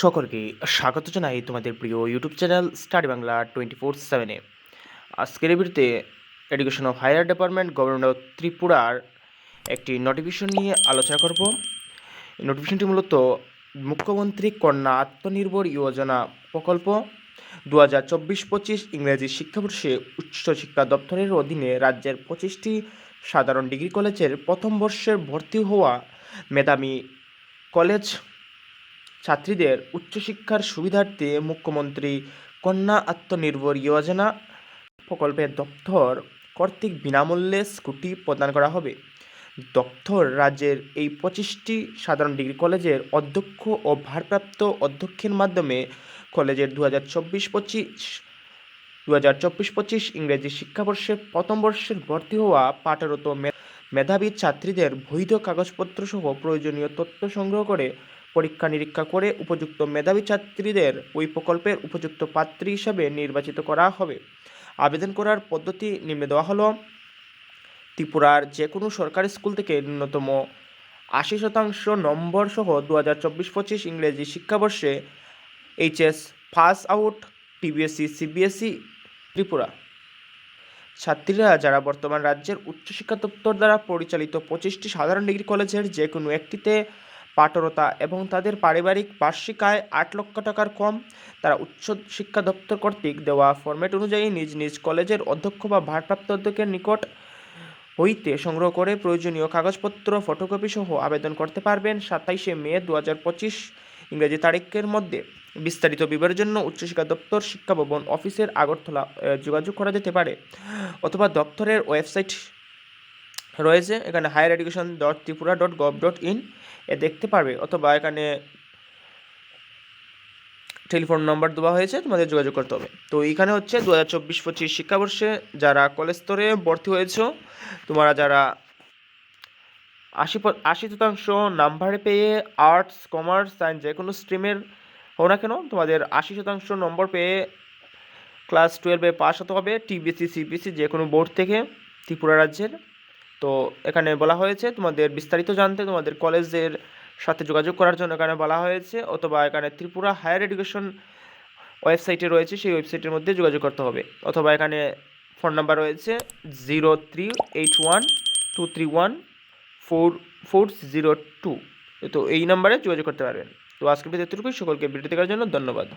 সকলকে স্বাগত জানাই তোমাদের প্রিয় YouTube channel study Bangla twenty four সেভেনে আজকের ভিডিওতে education of higher department government of ত্রিপুরার একটি নোটিফিকেশন নিয়ে আলোচনা করব। নোটিফিকেশনটি মূলত মুখ্যমন্ত্রী কন্যা আত্মনির্ভর যোজনা প্রকল্প দু হাজার চব্বিশ পঁচিশ ইংরেজি শিক্ষাবর্ষে উচ্চশিক্ষা দপ্তরের অধীনে রাজ্যের পঁচিশটি সাধারণ ডিগ্রি কলেজের প্রথম বর্ষের ভর্তি হওয়া মেধাবী কলেজ ছাত্রীদের উচ্চশিক্ষার সুবিধার্থে মুখ্যমন্ত্রী কন্যা আত্মনির্ভর যোজনা প্রকল্পের দপ্তর কর্তৃক বিনামূল্যে স্কুটি প্রদান করা হবে। দপ্তর রাজ্যের এই পঁচিশটি সাধারণ ডিগ্রি কলেজের অধ্যক্ষ ও ভারপ্রাপ্ত অধ্যক্ষের মাধ্যমে কলেজের দু হাজার চব্বিশ পঁচিশ দু হাজার চব্বিশ পঁচিশ ইংরেজি শিক্ষাবর্ষে প্রথম বর্ষের ভর্তি হওয়া পাঠরত মেধাবী ছাত্রীদের বৈধ কাগজপত্র সহ প্রয়োজনীয় তথ্য সংগ্রহ করে পরীক্ষা নিরীক্ষা করে উপযুক্ত মেধাবী ছাত্রীদের ওই প্রকল্পের উপযুক্ত পাত্রী হিসাবে নির্বাচিত করা হবে। আবেদন করার পদ্ধতি নিম্নে দেওয়া হলো, ত্রিপুরার যে কোনো সরকারি স্কুল থেকে ন্যূনতম আশি শতাংশ নম্বর সহ দু হাজার চব্বিশ পঁচিশ ইংরেজি শিক্ষাবর্ষে HS pass out, TBSE CBSE Tripura. ছাত্রীরা যারা বর্তমান রাজ্যের উচ্চশিক্ষা দপ্তর দ্বারা পরিচালিত পঁচিশটি সাধারণ ডিগ্রি কলেজের যে কোনো একটিতে পাঠরতা এবং তাদের পারিবারিক বার্ষিক আয় আট লক্ষ টাকার কম, তারা উচ্চ শিক্ষা দপ্তর কর্তৃক দেওয়া ফরম্যাট অনুযায়ী নিজ নিজ কলেজের অধ্যক্ষ বা ভারপ্রাপ্ত অধ্যক্ষের নিকট হইতে সংগ্রহ করে প্রয়োজনীয় কাগজপত্র, ফটোকপি সহ আবেদন করতে পারবেন সাতাইশে মে দু হাজার পঁচিশ ইংরেজি তারিখের মধ্যে। বিস্তারিত বিবরের জন্য উচ্চশিক্ষা দপ্তর, শিক্ষা ভবন, অফিসের আগরতলা যোগাযোগ করা যেতে পারে। অথবা দপ্তরের ওয়েবসাইট রয়েছে। এখানে higher education dot Tripura dot gov dot in এ দেখতে পারবে অথবা এখানে টেলিফোন নম্বর দেওয়া হয়েছে, তোমাদের যোগাযোগ করতে হবে। তো এইখানে হচ্ছে দু হাজার চব্বিশ পঁচিশ শিক্ষাবর্ষে যারা কলেজ স্তরে ভর্তি হয়েছো, তোমরা যারা আশি আশি শতাংশ নাম্বারে পেয়ে আর্টস কমার্স সায়েন্স যে কোনো স্ট্রিমের হও না কেন, তোমাদের আশি শতাংশ নম্বর পেয়ে ক্লাস টুয়েলভে পাস হতে হবে টিবিসি সিবিসি যে কোনো বোর্ড থেকে ত্রিপুরা রাজ্যের। তো এখানে বলা হয়েছে তোমাদের বিস্তারিত জানতে তোমাদের কলেজের সাথে যোগাযোগ করার জন্য এখানে বলা হয়েছে, অথবা এখানে ত্রিপুরা হায়ার এডুকেশন ওয়েবসাইটে রয়েছে, সেই ওয়েবসাইটের মধ্যে যোগাযোগ করতে হবে। অথবা এখানে ফোন নাম্বার রয়েছে zero three eight one two three one four four zero two. তো এই নাম্বারে যোগাযোগ করতে পারবেন। তো আজকের ভিডিও সকলকে ভিডিও দেখার জন্য ধন্যবাদ।